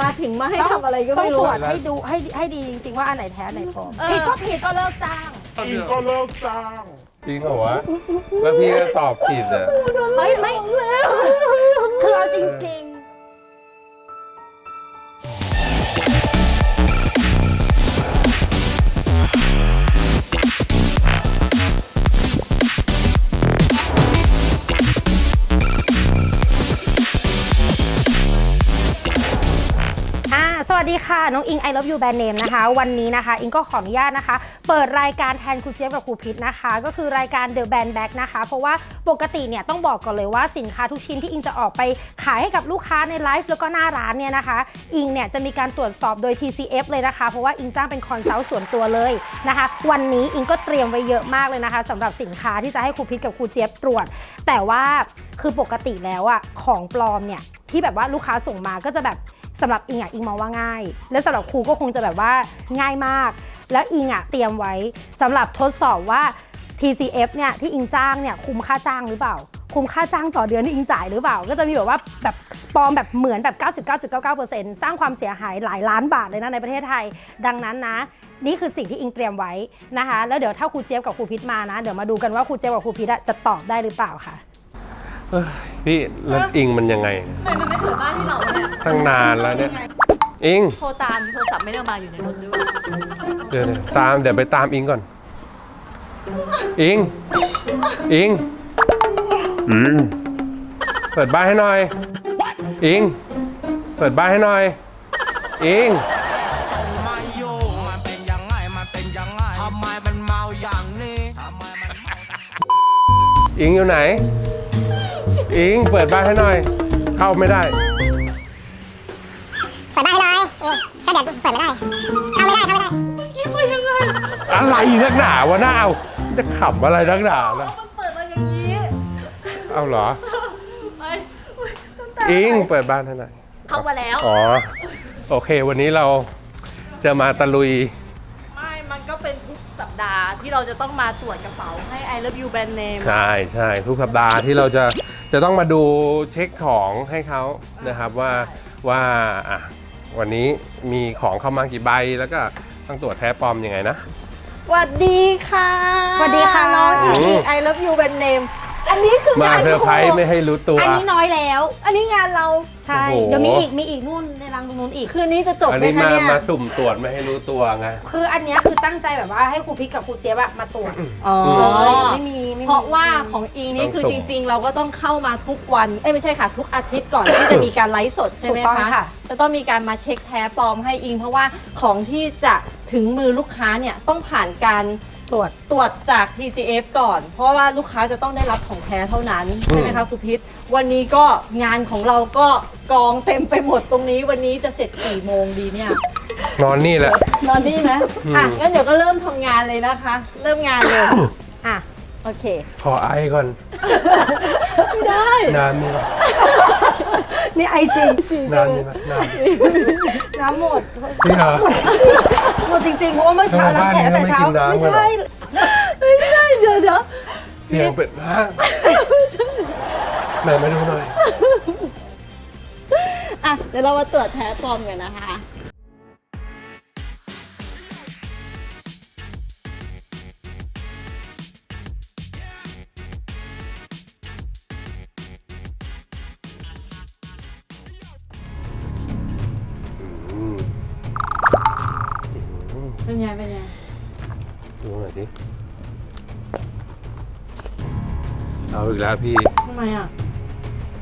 มาถึงมาให้ทำอะไรก็ต้อไม่งตรู้รวจให้ดูให้ให้ดีจริง ๆ ว่าอันไหนแท้อันไหนปลอมเออผิดก็ผิดก็เลิกจ้างอิงก็เลิกจ้างจริงเหรอวะแล้วพี่ก็ตอบผิดอะเฮ้ยไม่คือเอาจริง ค่ะ น้องอิง I love you brand name นะคะ วันนี้นะคะ อิงก็ขออนุญาตนะคะ เปิดรายการแทนครูเจี๊ยบกับครูพิษนะคะ ก็คือรายการ The Band Back นะคะ เพราะว่าปกติเนี่ยต้องบอกก่อนเลยว่าสินค้าทุกชิ้นที่อิงจะออกไปขายให้กับลูกค้าในไลฟ์แล้วก็หน้าร้านเนี่ยนะคะ อิงเนี่ยจะมีการตรวจสอบโดย TCF เลยนะคะ เพราะว่าอิงจ้างเป็นคอนซัลท์ส่วนตัวเลยนะคะ วันนี้อิงก็เตรียมไว้เยอะมากเลยนะคะสำหรับสินค้าที่จะให้ครูพิษกับครูเจี๊ยบตรวจ แต่ว่าคือปกติแล้วอะของปลอมเนี่ยที่แบบว่าลูกค้าส่งมาก็จะแบบ สำหรับอิงอะอิงมองว่าง่าย และสำหรับครูก็คงจะแบบว่าง่ายมาก แล้วอิงอะเตรียมไว้สำหรับทดสอบว่า TCF เนี่ยที่อิงจ้างเนี่ยคุ้มค่าจ้างหรือเปล่า คุ้มค่าจ้างต่อเดือนที่อิงจ่ายหรือเปล่า ก็จะมีแบบว่าแบบปลอมแบบเหมือนแบบ 99.99%สร้างความเสียหายหลายล้านบาทเลยนะในประเทศไทย ดังนั้นนะนี่คือสิ่งที่อิงเตรียมไว้นะคะ แล้วเดี๋ยวถ้าครูเจี๊ยบกับครูพิษมานะ เดี๋ยวมาดูกันว่าครูเจี๊ยบกับครูพิษจะตอบได้หรือเปล่าค่ะ เอ้ยพี่แล้วอิงมันยังไงทำไมมันไม่เปิดบ้านที่เราเนี่ยตั้งนานแล้วเนี่ย อิง โทรตามโทรศัพท์ไม่ได้เอามาอยู่ในรถด้วยเดี๋ยวเดี๋ยวตามเดี๋ยวไปตามอิงก่อนอิงอิง อิง เปิดบ้านให้หน่อย อิง เปิดบ้านให้หน่อย อิงมาโยมันเป็นยังไง มันเป็นยังไง ทำไมมันเมาอย่างนี้ ทำไมมันเมา อิงอยู่ไหน อิงเปิดบ้านให้หน่อย เข้าไม่ได้ เปิดบ้านให้หน่อยเอ๊ะก็เดี๋ยวเปิดไม่ได้ เข้าไม่ได้ เข้าไม่ได้ อะไรนักหนาวะหน้าเอาจะขำอะไรนักหนาล่ะมันเปิดมาอย่างนี้เอาเหรอ ไปอุ๊ยตั้งแต่อิงเปิดบ้านให้หน่อย เข้ามาแล้ว อ๋อ โอเค วันนี้เราจะมาตะลุย ไม่ มันก็เป็นทุกสัปดาห์ที่เราจะต้องมาตรวจกระเป๋าให้ I love you brand name ใช่ใช่ทุกสัปดาห์ที่เราจะ จะต้องมาดูเช็คของให้เขานะครับว่าว่าอะวันนี้มีของเข้ามากี่ใบแล้วก็ต้องตรวจแท้ปลอมยังไงนะสวัสดีค่ะสวัสดีค่ะน้องอิอืงม I love you brand name อันนี้คือมางานเซอร์ไพรส์ไม่ให้รู้ตัว อันนี้น้อยแล้ว อันนี้งานเราใช่ โอ้โห เดี๋ยวมีอีกมีอีกนู่นในรังตรงนู้นอีก คืนนี้จะจบอันไหมนี้คะมาเนี่ย มาสุ่มตรวจไม่ให้รู้ตัวไง คืออันเนี้ยคือตั้งใจแบบว่าให้ครูพิกกับครูเจี๊ยบอะมาตรวจอ๋อไม่มีไม่มีเพราะว่าของอิงนี่คือจริง ๆ เราก็ต้องเข้ามาทุกวัน เอ้ยไม่ใช่ค่ะ ทุกอาทิตย์ก่อนที่จะมีการไลฟ์สดใช่ถูไหมกต้องคะ ค่ะ จะต้องมีการมาเช็คแท้ปลอมให้อิง เพราะว่าของที่จะถึงมือลูกค้าเนี่ยต้องผ่านการ ตรวจ ตรวจจาก TCF ก่อน เพราะว่าลูกค้าจะต้องได้รับของแท้เท่านั้น ใช่ไหมคะครูพิษ วันนี้ก็งานของเราก็กองเต็มไปหมดตรงนี้วันนี้จะเสร็จกี่โมงดีเนี่ย นอนนี่แหละ นอนนี่นะ อะงั้นเดี๋ยวก็เริ่มทำงานเลยนะคะ เริ่มงานเลย อะ โอเค ขอไอก่อน ไม่ได้ น้ำนี่ปะนี่ ไอจริงน้ำนี่ปะน้น้ำหมดำนี่เหรอ หมดจริงๆเพราะว่าเมื่อเช้าทำไมน้ำแข็งบ้านนี้แต่เช้า ไม่กินน้ำไม่กันเหรอใช่ไม่ได้เดี๋ยวเดี๋ยวเสียงเป็ดฮะไหนมาดูหน่อย อะเดี๋ยวเรามาตรวจแท้ปลอมกันนะคะ เป็นไง เป็นไง ดูหน่อยดิเอาอีกแล้วพี่ ทำไมอะ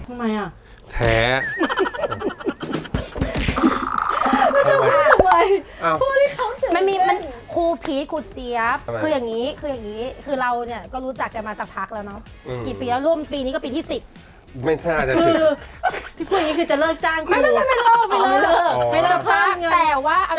ทำไมอะแท้ ทำไมทำไมอ้าวพูดให้เขาถึงมันมีมันครูพีทครูเจี๊ยบ ทำไมคืออย่างนี้คืออย่างนี้คือเราเนี่ยก็รู้จักกันมาสักพักแล้วเนาะอืม กี่ปีแล้วร่วมปีนี้ก็ปีที่สิบไม่น่าจะคืถึงอที่พูดอย่างนี้คือจะเลิกจ้างไม่ไม่ไม่ไม่เลิกไม่เลิ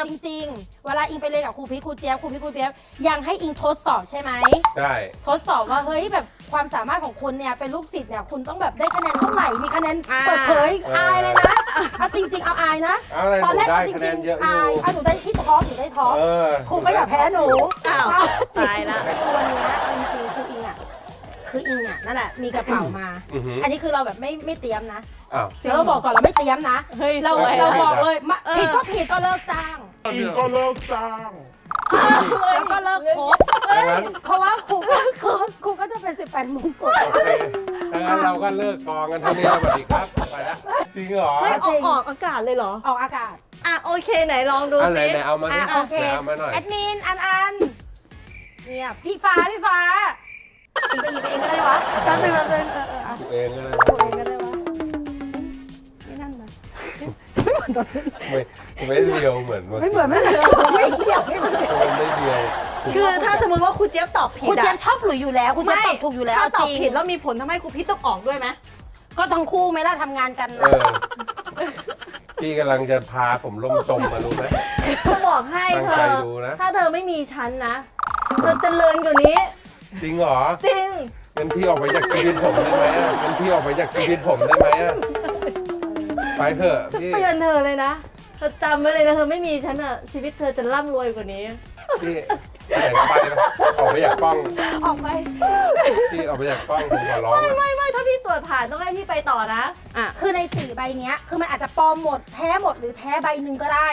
จริง ๆ เวลาอิงไปเรียนกับครูพีทครูเจี๊ยบครูพีทครูเจี๊ยบยังให้อิงทดสอบใช่ไหมได้ทดสอบว่าเฮ้ยแบบความสามารถของคุณเนี่ยเป็นลูกศิษย์เนี่ยคุณต้องแบบได้คะแนนเท่าไหร่มีคะแนนเปิดเผยอายเลยนะเอาจริง ๆ เอาอายนะเอาอะไรหตอนนูแรกได้เอาจคะแนริงนเยอะๆออายยู่เอาหนูได้ที่ท็อปหนูได้ท็อปเออครูก็อย่าแพ้หนูอ้าวจริงตายละ คือวันเนี้ยเอาจริงๆคืออิงอะคืออิงอะนั่นแหละมีกระเป๋ามา อือหืออันนี้คือเราแบบไม่ไม่เตรียมนะ อ้าวเราบอกก่อนเราไม่เตรียมนะ เฮ้ยเราสวยเราอะบอกเลยมาเออผิดก็ผิดก็เลิกจ้าง อิงก็เลิกจ้าง แล้วก็เลิกคบดังนั้นเพราะว่าครูก็ครูครูก็จะเป็น 18มงกุฎ โอเคดังนั้นเราก็เลิกกองกันเท่านี้สวัสดีครับไปแล้วจริงเหรอไม่อจริอกง ออกอากาศเลยเหรอ ออกอากาศ อะโอเคไหนลองดูอันไหนสิ ไหนเอามาดิอะโอเค ไหนเอามาหน่อยแอดมินอันอันเนี่ยพี่ฟ้าพี่ฟ้าอิงไปหยิบเองก็ได้วะแป๊บนึงแป๊บนึงเออเออเอาเองก็เลย ไม่ไม่เดียวเหมือนไม่เหมือนไม่เหมือนไม่เกี่ยวไม่เหมือนมันไม่เดียวคือถ้าสมมติว่าครูเจี๊ยบตอบผิดคุณอะเจี๊ยบชอบหลุยอยู่แล้วคุณเจี๊ยบไม่ตอบถูกอยู่แล้วถ้าตอบจริงผิดแล้วมีผลทำให้ครูพิษต้องออกด้วยไหมก็ทั้งคู่ไหม่ล่ะทำงานกันเอนะอพี่กำลังจะพาผมล่มจมมารู้ไหมจะบอกให้ตั้งเธใจอดูนะถ้าเธอไม่มีฉันนะเธอเจริญกว่านี้ จริงเหรอ จริงงั้นพี่ออกไปจากชีวิตผมได้ไหมอะงั้นพี่ออกไปจากชีวิตผมได้ไหมอะ ไปเถอะพี่เตือนเธอเลยนะเธอจำไว้เลยนะเธอไม่มีฉันอะชีวิตเธอจะร่ำรวยกว่านี้ พี่ไปไหนก็ไปนะออกไปจากกล้องออกไป พี่ออกไปจากกล้องผมขอร้องไม่นะไม่ไม่ถ้าพี่ตรวจผ่านต้องให้พี่ไปต่อนะ อะ คือในสี่ใบเนี้ยคือมันอาจจะปลอมหมดแท้หมดหรือแท้ใบหนึ่งก็ได้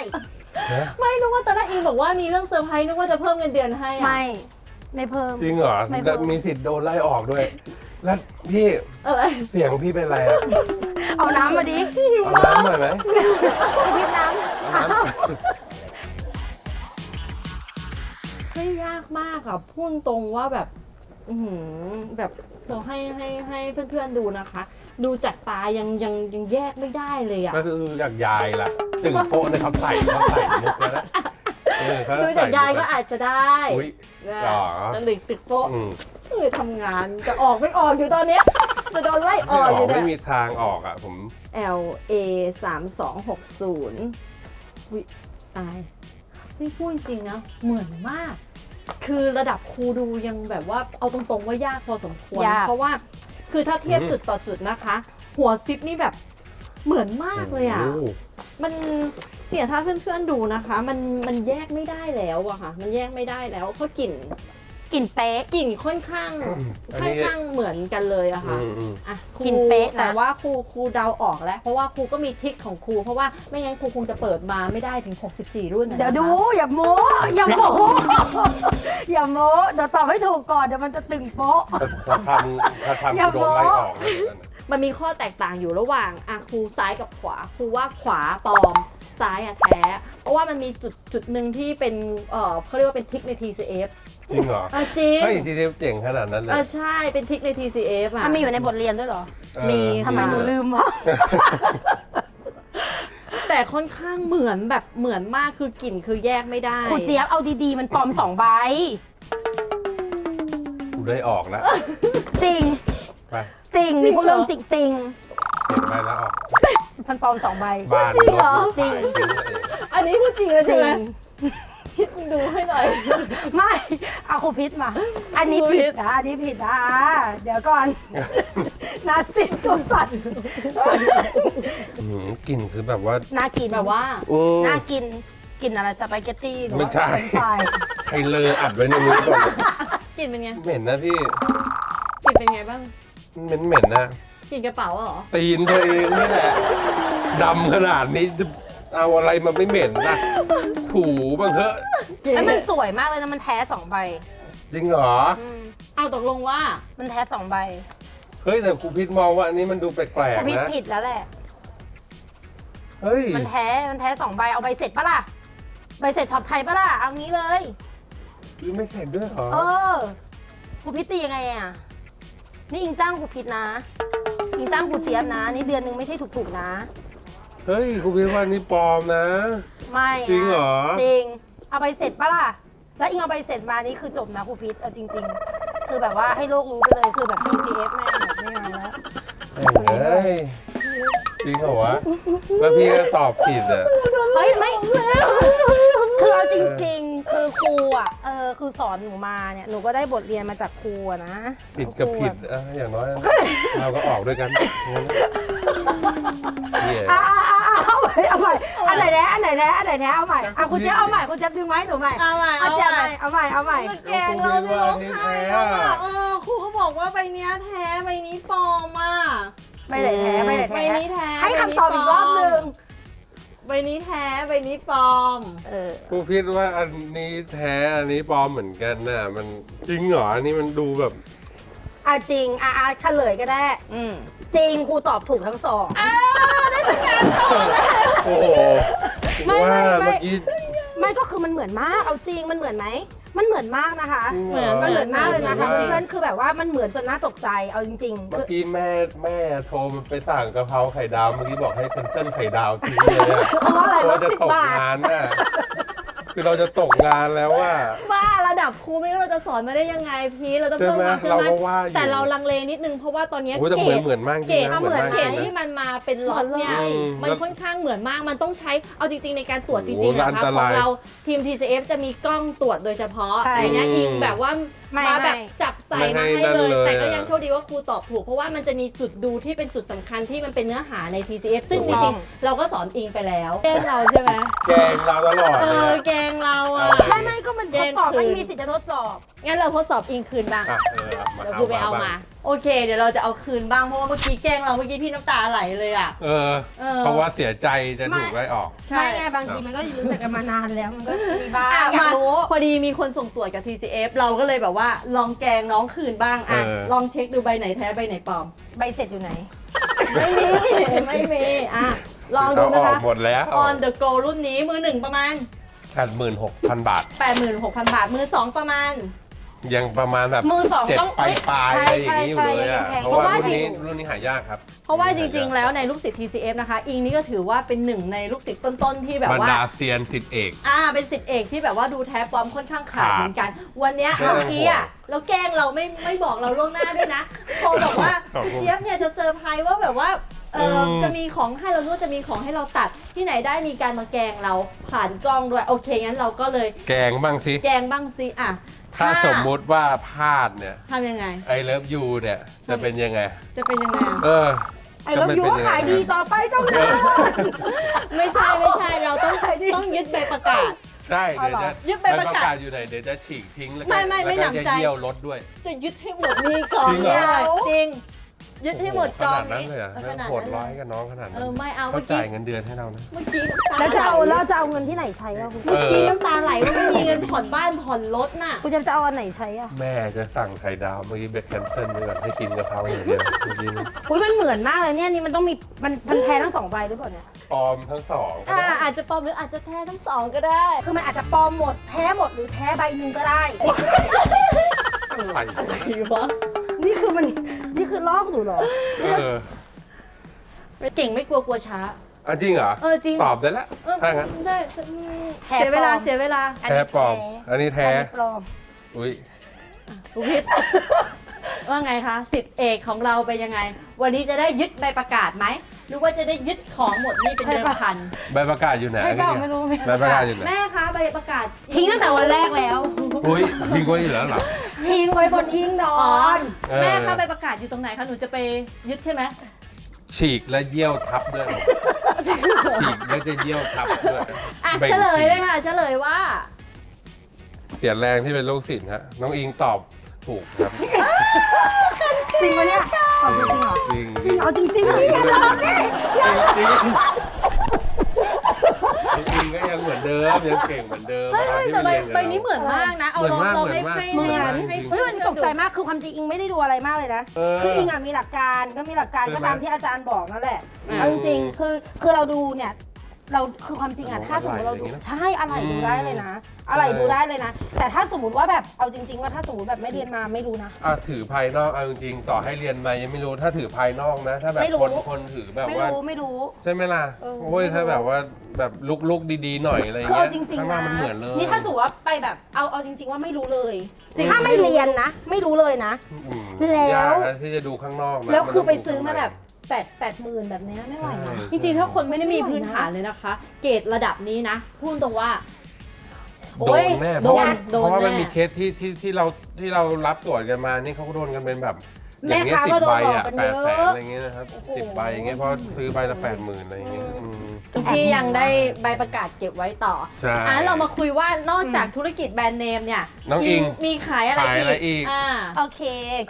ไม่นึกว่าตอนแรกอิงบอกว่ามีเรื่องเซอร์ไพรส์นึกว่าจะเพิ่มเงินเดือนให้อะไม่ ไม่เพิ่ม จริงเหรอไม่เพิ่มมีสิทธิ์โดนไล่ออกด้วย แล้วพี่อะไรเสียงพี่เป็นไรอะ เอาน้ำมาดิเอาน้ำหน่อยไหมพิดน้เอาน้ำเฮ้ยยากมากอะพูดตรงว่าแบบ อือหือแบบเราให้ให้ให้เพื่อนๆดูนะคะ ดูจากตายังยังยังแยกไม่ได้เลยอะก็คือจากยายล่ะตึงโป๊ะเนี่ยเขาใส่เขาใส่มุกแล้วนะเออเขดูใส่จากยายมุก็แล้วอาจจะได้อุ้ย นะหรอ ตะลึกตึกโต๊ะอืม เออทำงานจะออกไม่ออกอยู่ตอนเนี้ย จะโดนไล่อไม่อกอออกยู่ไม่เนี่ยมีทางออกอะผม L A สามสองหกศูนย์วิตายไม่พูดจริงนะเหมือนมาก คือระดับครูดูยังแบบว่าเอาตรงๆว่ายากพอสมควร ยาก เพราะว่าคือถ้าเทียบจุดต่อจุดนะคะ หัวซิปนี่แบบเหมือนมากเลยอะ โโหมันเสียถ้าเพื่อนๆดูนะคะ มันมันแยกไม่ได้แล้วอะค่ะ มันแยกไม่ได้แล้วเพราะกลิ่นำ กลิ่นเป๊ะ กลิ่นค่อนข้างอันค่อนนี้ ข้างเหมือนกันเลยอะอืค่ะมอืม อะครูกลิ่นเป๊ะนะ แต่ว่าครูครูเดาออกแล้ว เพราะว่าครูก็มีทริคของครู เพราะว่าไม่งั้นครูคงจะเปิดมาไม่ได้ถึง 64 รุ่นนะเดี๋ยวดูนะคะอย่าโม้อย่าโม้อย่าโม้เดี๋ยวตอบให้ถูกก่อนเดี๋ยวมันจะตึงโป๊ะ ถ้าทำถ้าทำอย่าโดนไล่บอกออกเลยนั่นน่ะมันมีข้อแตกต่างอยู่ระหว่างอะครูซ้ายกับขวาครูว่าขวาปลอม ซ้ายอะแท้ เพราะว่ามันมีจุดจุดหนึ่งที่เป็นเออเขาเรียกว่าเป็นทริคใน TCF จริงเหรออะจริงเฮ้ยทีเดียวเจ๋งขนาดนั้นเลยอะใช่เป็นทริคใน TCF อะ มันมีอยู่ในบทเรียนด้วยเหรอ เออมีทำไมหนูลืมวะ แต่ค่อนข้างเหมือนแบบเหมือนมากคือกลิ่นคือแยกไม่ได้ครูเจี๊ยบเอาดีๆ มันปลอมสองใบ กูได้ออกแล้วจริง ไป จริงนี่พูดเรื่องจริงจริง เก็บไปแล้วออกๆมันปลอมสองใบ บ้านจริงเหรอถจริงขายทิ้งเองอันนี้พูดจริงเลยจใช่ริไหมงคิดดูให้หน่อย ไม่เอาครูพิษมา อันนี้ครูพิผิษดนะอันนี้ผิดนะเดี๋ยวก่อนนาซินตัวสั่นอื้อหือกลิ่นคือแบบว่า น่ากินแบบว่า อืม น่ากินกินอะไรสปาเกตตี้หรือว่าไม่ใช่เฟรนช์ฟรายไฮเลออัดไว้ในมือก่อนกลิ่นเป็นไงเหม็นนะพี่กลิ่นเป็นไงบ้าง เหม็นเหม็นๆนะ กลิ่นกระเป๋าเหรอ ตีนตัวเองนี่แหละดำขนาดนี้จะเอาอะไรมาไม่เหม็นนะถูบ้างเถอะไอ้ยมันสวยมากเลยนะมันแท้สองใบจริงเหรอ อืมเอาตกลงว่า มันแท้สองใบเฮ้ยแต่ครูพิษมองว่าอันนี้มันดูแปลคกรูพิษๆนะผิดแล้วแหละ เฮ้ยมันแท้ มันแท้สองใบ เอาใบเสร็จปะล่ะ ใบเสร็จช็อปไทยปะล่ะ เอางี้เลย หรือไม่เสร็จด้วยเหรอเออครูพิษตียังไงอะ นี่อิงจ้างครูพิษนะ อิงจ้างครูเจี๊ยบนะ นี่เดือนหนึงไม่ใช่ถูกๆนะ เฮ้ยครูพิษว่านี่ปลอมนะ ไม่ะจริงเหรอ จริง เอาใบเสร็จปะล่ะ แล้วอิงเอาใบเสร็จมานี่คือจบนะครูพิษเอาจริง ๆ คือแบบว่าให้โลกรู้ไปเลยคือแบบ TCF แม่งแบบไม่มาแล้ว เฮ้ยจริงเหรอวะ แล้วพี่ก็ตอบผิดอะ เฮ้ยไม่ คือเอาจริงๆ คือครูอะเออคือสอนหนูมาเนี่ยหนูก็ได้บทเรียนมาจากครูอะนะผิดกับผิดเอออย่างน้อยเราก็ออกด้วยกันงั้นเนี่ย อะอะอะอะเอาใหม่เอาใหม่อันไหนแน่อันไหนแน่อันไหนแน่เอาใหม่อะคุณเจ๊ยบเอาใหม่คุณเจ๊ยบดึงไว้หนูใหม่เอาใหม่เอาเอาเจ๊ยบใหใหม่ม่เอาใหม่เอาใหม่แกงเราจะร้องไห้แล้วอะเออครูก็บอกว่าใบเนี้ยแท้ใบนี้ปลอมอะ ไม่ไหนแท้ไม่ไหนใบแท้นี้แท้ให้คำตอบอีกรอบหนึ่ง ใบนี้แท้ใบนี้ปลอม เออ กูคิดว่าอันนี้แท้อันนี้ปลอมเหมือนกันน่ะ มันจริงเหรออันนี้มันดูแบบอะจริงอะอะเฉลยก็ได้ อืมจริงครูตอบถูกทั้งสอง โอ้โหไม่ว่าไม่ไม่ เมื่อกี้ ไม่ก็คือมันเหมือนมาก เอาจริงมันเหมือนไหม มันเหมือนมากนะคะจริงเหมือน มันเหมือนมากเลยนะคะหมือเพื่อนคือแบบว่ามันเหมือนจนน่าตกใจเอาจริงๆเมื่คืออกี้แม่แม่โทรไปสั่งกะเพราไข่ดาวเมื่อกี้บอกให้เคนเซิลไข่ดาวทีเลยอะเพราะว่าอะไรกลัวลดจะสิบตกบาทงานน่ะ คือเราจะตกงานแล้วว่า ว่าระดับครูไม่รู้เราจะสอนมาได้ยังไงพีชเราต้องใช่เพิ่มไหมความเชื่อเรามั่นก็ว่าอยู่ แต่เราลังเลนิดนึงเพราะว่าตอนเนี้ยโอ้ยแต่เกเหมือนรดเหมือนมากจเกริรงดนะเหมือนมากเกรจดริงที่นะมันมาเป็นล็อตเนี่ยอืมมันค่อนข้างเหมือนมากมันต้องใช้เอาจริง ๆ ในการตรวจจโอ้ริโหงๆนะอันคะตขราอยงเราทีม TCF จะมีกล้องตรวจโดยเฉพาะใช่แต่เนี้ยอืม อิงแบบว่า ไม่มาแบบไม่ จับใส่ไม่มาให้ให้นั่นเลยเลยแต่ก็อะยังโชคดีว่าครูตอบถูก เพราะว่ามันจะมีจุดดูที่เป็นจุดสำคัญที่มันเป็นเนื้อหาใน TCF ซึ่งถูจกต้ริองง ๆเราก็สอนอิงไปแล้วแกล้งเราใช่ไหมแกงเราตลอดเอเลยออะ แกล้งเราอะเอาเลยไม่ไม่ก็มันทดสอบเกณฑ์คืนไม่มีสิทธิ์จะทดสอบ งั้นเราทดสอบอิงคืนบ้าง อะเออเอามาเดี๋ยวครูไปเอามา โอเค เดี๋ยวเราจะเอาคืนบ้างเพราะว่าเมื่อกี้แกล้งเราเมื่อกี้พี่น้ำตาไหลเลยอะ เออ เออ เพราะว่าเสียใจจะถูกไล่ออกไม่ไงบางทีมันก็รู้จักกันมานานแล้วมันก็มีบ้างอะอยากมารู้พอดีมีคนส่งตรวจกับ TCF เราก็เลยแบบว่าลองแกล้งน้องคืนบ้างอะเออ ลองเช็คดูใบไหนแท้ใบไหนปลอม ใบเสร็จอยู่ไหน ไม่มี ไม่มีอะลองดูเอานะออกคะ หมดแล้ว On the go รุ่นนี้มือหนึ่งประมาณ แปดหมื่นหกพันบาท 86,000 บาท มือสองประมาณ ยังประมาณแบบมือสองเจ็ดต้องปลายปลายๆใช่อะไรอย่างนี้อยู่ใช่เลยอะใช่เพราะว่าเพราะว่ารุ่นนี้จริง รุ่นนี้หายากครับเพราะว่าจริง ๆ แล้วในลูกศิษย์ TCF นะคะ อิงนี่ก็ถือว่าเป็นหนึ่งในลูกศิษย์ต้นๆที่แบบบรรว่า ดาเซียนสิทธิเอก อ่า เป็นสิทธิเอกที่แบบว่าดูแท้ปลอมค่อนข้างขาดครับเหมือนกัน วันเนี้ยใช่เมื่อกี้อะเราแกล้งเราไม่ไม่บอกเราล่วงหน้าด้วยนะโทรบอกว่าขอบคุณเจี๊ยบเนี่ยจะเซอร์ไพรส์ว่าแบบว่าเอออืมจะมีของให้เราด้วยจะมีของให้เราตัดที่ไหนได้มีการมาแกล้งเราผ่านกล้องด้วยโอเคงั้นเราก็เลย แกงบ้างสิ แกล้งบ้างสิอะ ถ้าสมมุติว่าพลาดเนี่ยทำยังไง ไอเลิฟยูเนี่ยจะเป็นยังไง จะเป็นยังไงอะเออไอ้รถยูก็ขายดีต่อไปเจ้าค่ะ ไม่ใช่ไม่ใช่เราต้องต้องยึดใบประกาศ ใช่เดี๋ยวจะยึดใบประกาศอยู่ไหนเดี๋ยวจะฉีกทิ้งแล้วก็ไม่ไม่ไม่แล้วก็หนำจะใจเยี่ยวรถด้วย จะยึดให้หมดนี่กองจริงเหรอนี้เลยจริง ยึดให้หมดกองขนาดนั้นนี้เลยเหรอะเออขนาดโหดนั้นร้ายเลยกับน้องขนาดเอนั้นอไม่เอาเขาเมื่อกี้จ่ายเงินเดือนให้เรานะ เมื่อกี้แล้วจะเอาน้ำตแล้วไหจะเอาเงินที่ไหนใช้อะคุณเมื่อกี้น้ำตาไหลว่าไม่มีเงินผ่อนบ้านผ่อนรถน่ะ คุณจะเอาอันไหนใช้อะแม่จะสั่งไข่ดาวเมื่อกี้เบคแคนเซิลไปก่อนให้กินกะเพราอย่างเดียวเมื่อกี้นี่อุ้ยมันเหมือนมากเลยเนี่ยนี่มันต้องมีมันมันแท้ทั้งสองใบหรือเปล่าเนี่ยปลอมทั้งสองอ่าอาจจะปลอมหรืออาจจะแท้ทั้งสองก็ได้ คือมันอาจจะปลอมหมดแท้หมดหรือแท้ใบหนึ่งก็ได้ อะไรอะไรวะ นี่คือมันนี่คือลอกหนูเหรอ เออเก่งไม่กลัวกลัวช้า อะจริงเหรอเออจริง ตอบได้แล้วเออถ้างั้นได้แท้เสียเวลาปลอมเสียเวลาอันแท้นี้ปลอม อันนี้แท้แท้อันนี้ปลอม อุ้ยคุณพิษ ว่าไงคะสิทธิเอกของเราเป็นยังไง วันนี้จะได้ยึดใบประกาศไหมหรือว่าจะได้ยึดของหมดนี่เป็นเดิมพันใบประกาศอยู่ไหนใช่เปล่าเนี่ยไม่รู้ไม่ใบประกาศอยู่ไหนแม่คะใบประกาศทิ้งตั้งแต่วันแรกแล้วอุ้ยทิ้งไว้อยู่แล้วเหรอทิ้งไว้บนทิ้งนออ๋อนเออแม่คะใบประกาศอยู่ตรงไหนคะหนูจะไปยึดใช่ไหมฉีกและเยี่ยวทับด้วยฉีกแล้วจะเยี่ยวทับด้วยอะบ่งเฉลยฉีกเลยค่ะเฉลยว่า เสียแรงที่เป็นลูกศิษย์ฮะน้องอิงตอบ ถูกครับจริงปะเนี่ยตอบจริงเหรอ จริงจริงเอาจริงๆนี่อย่าหลอกดิจริงน้องอิงก็ยังเหมือนเดิมยังเก่งเหมือนเดิมเฮ้ยตอนที่แต่ไปใบเรียนกับใบเรานี้เหมือนมากนะ เอาเหมืลอนองมากลองให้เหมือนมากให้เหมือนให้ให้เฮ้ยมันตกใจมากคือความจริงอิงไม่ได้ดูอะไรมากเลยนะ เออ คืออิงอะมีหลักการก็มีหลักการใช่ก็ไหมตามที่อาจารย์บอกนั่นแหละอืมเอาจริงๆคือคือเราดูเนี่ย เราคือความจริงอะโอ้ถ้าสมมติเราดูอะไรอย่างงี้นะใช่อะไรดูอืมได้เลยนะ อะไรใช่ดูได้เลยนะ แต่ถ้าสมมติว่าแบบเอาจริง ๆ ว่าถ้าสมมติแบบไม่เรียนมาไม่รู้นะ อะถือภายนอกเอาจริงๆต่อให้เรียนมายังไม่รู้ถ้าถือภายนอกนะ ถ้าแบบไม่รู้ คนคนถือแบบไม่ว่ารู้ไม่รู้ ใช่ไหมล่ะเออโอ้ยถ้าแบบว่าแบบลุกๆดีๆหน่อยอะไรอย่างคือเงี้เอายจริงข้างๆหน้านะมันเหมือนเลยนี่ถ้าสมมติว่าไปแบบเอาเอาจริง ๆ ว่าไม่รู้เลยจริง ถ้าไม่เรียนนะ ไม่รู้เลยนะ อืมแล้ว ยากนะที่จะดูข้างนอกนะแล้วคือไปนต้งดูซื้อมาข้งในแบบ แปดแปดหมื่นแบบเนี้ยไม่ไหวนะ ใช่ จริงๆ ถ้าคนไม่ได้มีพื้นฐานเลยนะคะ เกรดระดับนี้นะ พูดตรงว่าโอ้โดยนแน่เพโดราะว่านโดนเพราะว่ามันแน่มีเคสที่ที่ที่เราที่เรารับตรวจกันมานี่เขาก็โดนกันเป็นแบบ แม่อย่างเงี้ยค้าสิก็บโดนใบหลอกอะกันแปเยดอะแสนอะไรเงี้ยนะครับโอ้โหสิบใบอย่างเงี้ยเพราะซื้อใบละแปดหมื่นอะไรเงี้ยอืมพี่ยังได้ใบประกาศเก็บไว้ต่อใช่อะเรามาคุยว่านอกจากธุรกิจแบรนด์เนมเนี่ยน้องอิงมีขายอะไรขายอะไรอีก อ่า โอเค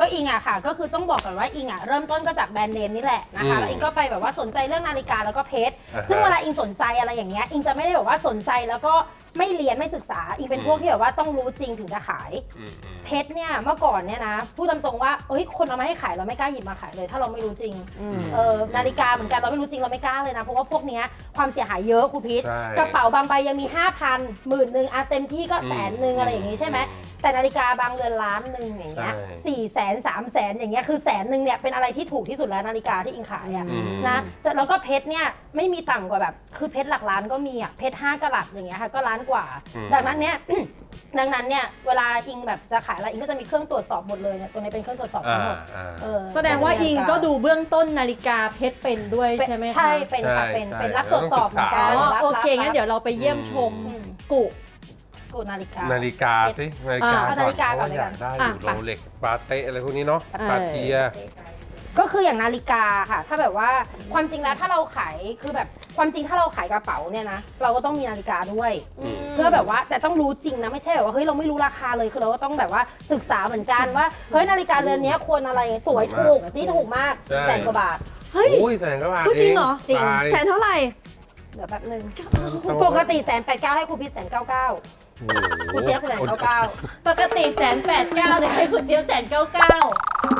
ก็อิงอะค่ะ ก็คือต้องบอกก่อนว่าอิงอะเริ่มต้นก็จากแบรนด์เนมนี่แหละนะคะอืมแล้วอิงก็ไปแบบว่าสนใจเรื่องนาฬิกาแล้วก็เพชร อ่าฮะซึ่งเวลาอิงสนใจอะไรอย่างเงี้ย อิงจะไม่ได้แบบว่าสนใจแล้วก็ ไม่เรียนไม่ศึกษาอิงเป็นพวกอืมที่แบบว่าต้องรู้จริงถึงจะขาย อืมอืมเพชรเนี่ยเมื่อก่อนเนี่ยนะพูดตามตรงว่าเอ้ยคนเอามาให้ขายเราไม่กล้าหยิบมาขายเลย ถ้าเราไม่รู้จริงอืม เออนาฬิกาเหมือนกันเราไม่รู้จริงเราไม่กล้าเลยนะเพราะว่าพวกเนี้ยความเสียหายเยอะครูพิษ ใช่ กระเป๋าบางใบยังมี 5,000หมื่นหนึ่งอะเต็มที่ก็แสนหนึ่งอะไรอย่างงี้ใช่ไหมแต่นาฬิกาบางเรือนล้านหนึ่งอย่างเงี้ยใช่ สี่แสนสามแสนอย่างเงี้ยคือแสนหนึ่งเนี่ยเป็นอะไรที่ถูกที่สุดแล้วนาฬิกาที่อิงขายอะอืม นะแต่แล้วก็เพชรเนี่ยไม่มีต่ำกว่าแบบ คือเพชรหลักล้านก็มีอะเพชรห้ากะรัตอย่างเงี้ยค่ะก็ล้านกว่า อืม ดังนั้นเนี่ย ดังนั้นเนี่ยเวลาอิงแบบจะขายอะไรอิงก็จะมีเครื่องตรวจสอบหมดเลยเนี่ยตัวนี้เป็นเครื่องตรวจสอบทั้อ่างหมดอ่า เออแสดงว่าอิงก็ดูเบื้องต้นนาฬิกาเพชรเป็นด้วยเป็นใช่ไหมคะใช่เป็นค่ะใช่เป็นใช่เป็นรับตรวจสอบเหมือนอ๋กัอนรับโอเครับงั้นเดี๋ยวเราไปเยี่ยมชมอืม กุ กูนาฬิกา นาฬิกาสินาฬิกาอ่าก่อนนาฬิกาเพราะว่าก่อนอยากได้อะอยู่ไปโรเล็กปาเต้อะไรพวกนี้เนาะเออ ปาเทีย ก็คืออย่างนาฬิกาค่ะ ถ้าแบบว่าความจริงแล้วถ้าเราขายคือแบบ ความจริงถ้าเราขายกระเป๋าเนี่ยนะเราก็ต้องมีนาฬิกาด้วยอืมเพื่อแบบว่าแต่ต้องรู้จริงนะไม่ใช่แบบว่าเฮ้ยเราไม่รู้ราคาเลยคือเราก็ต้องแบบว่าศึกษาเหมือนกันว่าเฮ้ยนาฬิกาเรือนเนี้ยควรอะไรสวยถูกนี่ถูกมากใช่ แสนกว่าบาท เฮ้ยโอ้ยแสนกว่าบาทพูดจริงเหรอจริง แสนเท่าไหร่ เดี๋ยวแป๊บนึงปกติแสนแปดเก้าให้ครูพิษแสนเก้าเก้าครูเจี๊ยบแสนเก้าเก้าปกติแสนแปดเก้าแต่ให้คุณเจี๊ยบแสนเก้าเก้า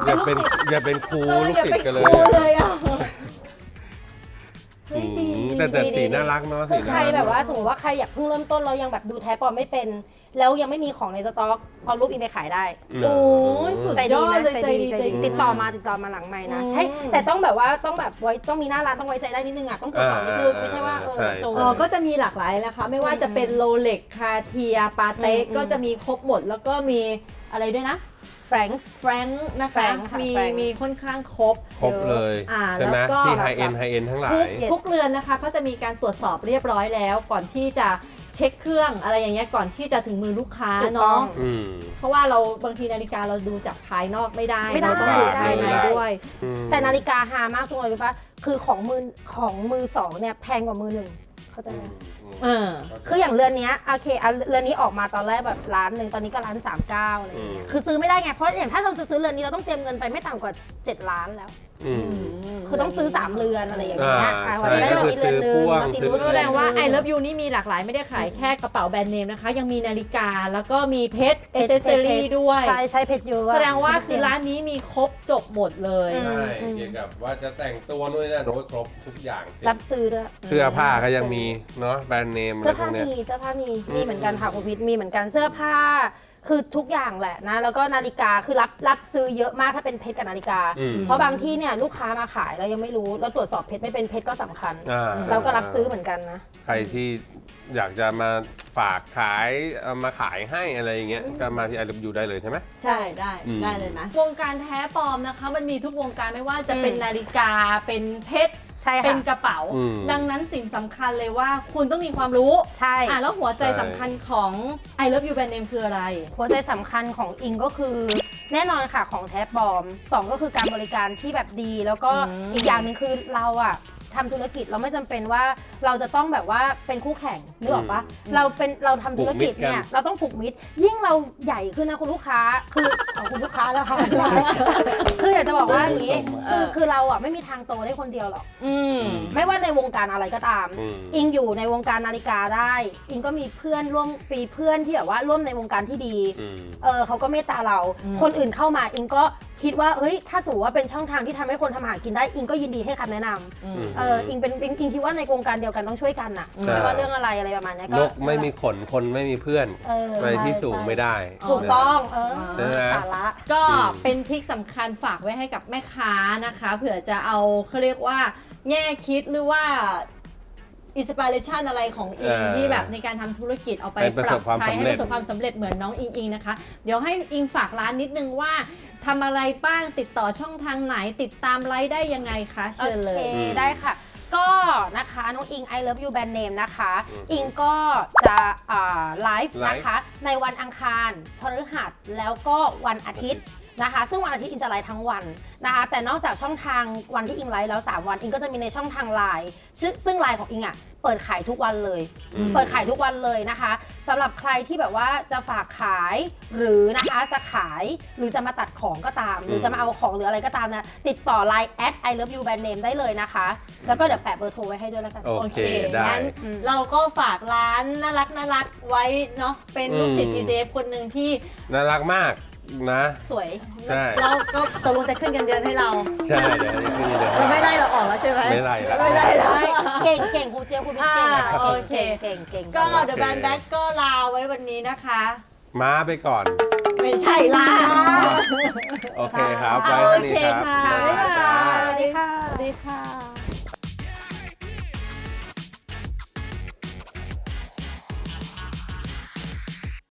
อย่าเป็นอย่าเป็นครูลูกศิษย์กันเลย ครูเลยอะ อืมแต่แต่สีน่ารักเนาะคืสีอใครน่ารักแบบว่าสมมติว่าใครอยากเพิ่งเริ่มต้นเรายังแบบดูแท้ปลอมไม่เป็น แล้วยังไม่มีของในสต็อกเอารูปอินไปขายได้ โอ้ยสุดใจยดีอดนะเลยใจใจดีดีใจใจดี ดีติดต่อมาติดต่อมาหลังไม่นะอืม ให้แต่ต้องแบบว่าต้องแบบไว้ต้องมีหน้าร้านต้องไว้ใจได้นิดนึงอะต้องตรวจสอบนิดนึงอ่าไม่ใช่ว่าเอใช่ อโจรใช่อ๋อก็จะมีหลากหลายนะคะ ไม่ว่าจะเป็นโรเล็กคาเทียปาเต้อืมอืม ก็จะมีครบหมดแล้วก็มีอะไรด้วยนะ แฟรงค์ แฟรงค์นะคะ Frank ค่ะมี Frank มีค่อนข้างครบครบเลยอ่าใช่ไหมแล้วก็ที่ไฮเอ็นไฮเอ็นทั้งหลาทุกย Yes ทุกเรือนนะคะก็จะมีการตรวจสอบเรียบร้อยแล้ว ก่อนที่จะเช็คเครื่องอะไรอย่างเงี้ยก่อนที่จะถึงมือลูกค้าถูกต้อเนาะงอืม เพราะว่าเราบางทีนาฬิกาเราดูจากภายนอกไม่ได้ไม่ได้ เราต้องดูภายในไม่ได้ด้วย อืมแต่นาฬิกาฮามากตรงเลยรู้ปะคือของมือของมือสองเนี่ยแพงกว่ามือหนึ่งเข้าใจไหม เออ คืออย่างเรือนเนี้ยโอเคอะเรือนนี้ออกมาตอนแรกแบบล้านหนึ่งตอนนี้ก็ล้านสามเก้าอะไรอย่างเงี้ยอืมคือซื้อไม่ได้ไงเพราะอย่างถ้าเราจะซื้อเรือนนี้เราต้องเตรียมเงินไปไม่ต่ำกว่า 7 ล้านแล้ว อืม คือต้องซื้อ 3 เรือนอะไรอย่างเงี้ยอ่าอะใช่วันนี้ได้ก็คือเรือนหนึงซื้อพ่วงแล้วตีซื้อรู้แสดงว่าเรื I นหนึ่ Love You นี่มีหลากหลายไม่ได้ขายแค่กระเป๋าแบรนด์เนมนะคะ ยังมีนาฬิกาแล้วก็มีเพชรเอเซสซอรี่ด้วย ใช่ใช่เพชรเยอะอะแสดงว่าคือร้านนี้มีครบจบหมดเลย อืม ใช่เกี่ยวกับว่าจะแต่งตัวนู่นนี่นั่นโน้ตครบทุกอย่างสิรับซื้อด้วย เสื้อผ้าก็ยังมีเนาะแบรนด์เนมอะไรเสื้อพวผ้ากเนี้ย มีเสื้อผ้ามีมีเหมือนกันค่ะคุณพิทมีเหมือนกันเสื้อผ้า คือทุกอย่างแหละนะ แล้วก็นาฬิกาคือรับรับซื้อเยอะมากถ้าเป็นเพชรกับนาฬิกา อืม เพราะบางที่เนี่ยลูกค้ามาขายเรายังไม่รู้แล้วตรวจสอบเพชรไม่เป็นเพชรก็สำคัญ อ่าเราก็รับซื้อเหมือนกันนะ ใครที่อยากจะมาฝากขายเอามาขายให้อะไรอย่างเงี้ยก็มาที่ไอรูได้เลยใช่ไหม ใช่ได้อืม ได้เลยไหมวงการแท้ปลอมนะคะ มันมีทุกวงการไม่ว่าจะเป็นอืม นาฬิกาเป็นเพชร ใช่เป็ค่ะนกระเป๋า อืม ดังนั้นสิ่งสำคัญเลยว่าคุณต้องมีความรู้ใช่ อะแล้วหัวใจใช่สำคัญของ I Love You Brand Name คืออะไร หัวใจสำคัญของอิงก็คือแน่นอนค่ะของแท้ปลอมสองก็คือการบริการที่แบบดี แล้วก็อืม อีกอย่างหนึ่งคือเราอะทำธุรกิจเราไม่จำเป็นว่าเราจะต้องแบบว่าเป็นคู่แข่งนึกออกปะเราเป็นเราทำธุรกิจเนี่ยเราต้องผูกมิตร ยิ่งเราใหญ่ขึ้นนะคุณลูกค้าคือเอาคุณลูกค้าแล้วค่ะคืออยากจะ บอกว่าอย่างนี้คือคือเราอะไม่มีทางโตได้คนเดียวหรอก อืม ไม่ว่าในวงการอะไรก็ตาม อืม อิงอยู่ในวงการนาฬิกาได้ อิงก็มีเพื่อนร่วมปีเพื่อนที่แบบว่าร่วมในวงการที่ดี อืม เออเขาก็เมตตาเรา อืม คนอื่นเข้ามาอิงก็คิดว่าเฮ้ยถ้าสมมติว่าเป็นช่องทางที่ทำให้คนทำอาหารกินได้อิงก็ยินดีให้คำแนะนำอืม เอออิงเป็นอิงอิงคิดว่าในวงการเดียวกันต้องช่วยกันน่ะใช่ ไม่ว่าเรื่องอะไรอะไรประมาณเนี้ยนก็กไม่มีขนคนไม่มีเพื่อนเออไปที่สูงไม่ได้ ถูกต้องเออใช่ไหม สาระ ก็อืมเป็นทริคสำคัญฝากไว้ให้กับแม่ค้านะคะเผื่อจะเอาเขาเรียกว่า แง่คิดหรือว่าอินสปิเรชันอะไรของอิงเออที่แบบในการทำธุรกิจเอาไปให้ประปสรับบความใช้สำให้เร็จประสบความสำเร็จเหมือนน้องอิงอิงนะคะ เดี๋ยวให้อิงฝากร้านนิดนึงว่าทำอะไรบ้างติดต่อช่องทางไหนติดตามไลฟ์ได้ยังไงคะเชิญเลยโออืเคมได้ค่ะ ก็นะคะน้องอิง I love you brand name นะคะ อืมอิงก็จะไลฟ์ไลฟ์ นะคะในวันอังคารพฤหัสแล้วก็วันอาทิตย์ นะคะ ซึ่งวันอาทิตย์อิงจะไลฟ์ทั้งวันนะคะ แต่นอกจากช่องทางวันที่อิงไลฟ์แล้ว 3 วันอิงก็จะมีในช่องทางไลน์ซึ่งซึ่งไลน์ของอิงอะเปิดขายทุกวันเลยอืมเปิดขายทุกวันเลยนะคะสำหรับใครที่แบบว่าจะฝากขายหรือนะคะจะขายหรือจะมาตัดของก็ตาม หรือจะมาเอาของหรืออะไรก็ตามนะติดต่อ Line at I love you brand name ได้เลยนะคะ แล้วก็เดี๋ยวแปะเบอร์โทรไว้ให้ด้วยแล้วกันโอเคได้งั้นเราก็ฝากร้านน่ารักน่ารักไว้เนาะเป็นลูกศิษย์อืม TJF คนหนึ่งที่น่ารักมาก นะ สวย ใช่ แล้วก็ตกลงจะขึ้นเงินเดือนให้เราใช่เดี๋ยวจะขึ้นเดือนเราไม่ไล่เราออกแล้วใช่ไหม ไม่ไล่แล้วไม่ไล่แล้วเก่งเก่งครูเจี๊ยบครูบิ๊กเก่งอ่าเก่งโอเค เก่งเก่งก็เก่ง The Band Back ก็ลาไว้วันนี้นะคะ ม้าไปก่อน ไม่ใช่ลา โอเคครับอ่าไว้เท่านี้ครับโอเคค่ะ บ๊ายบายบ๊ายบายจ้า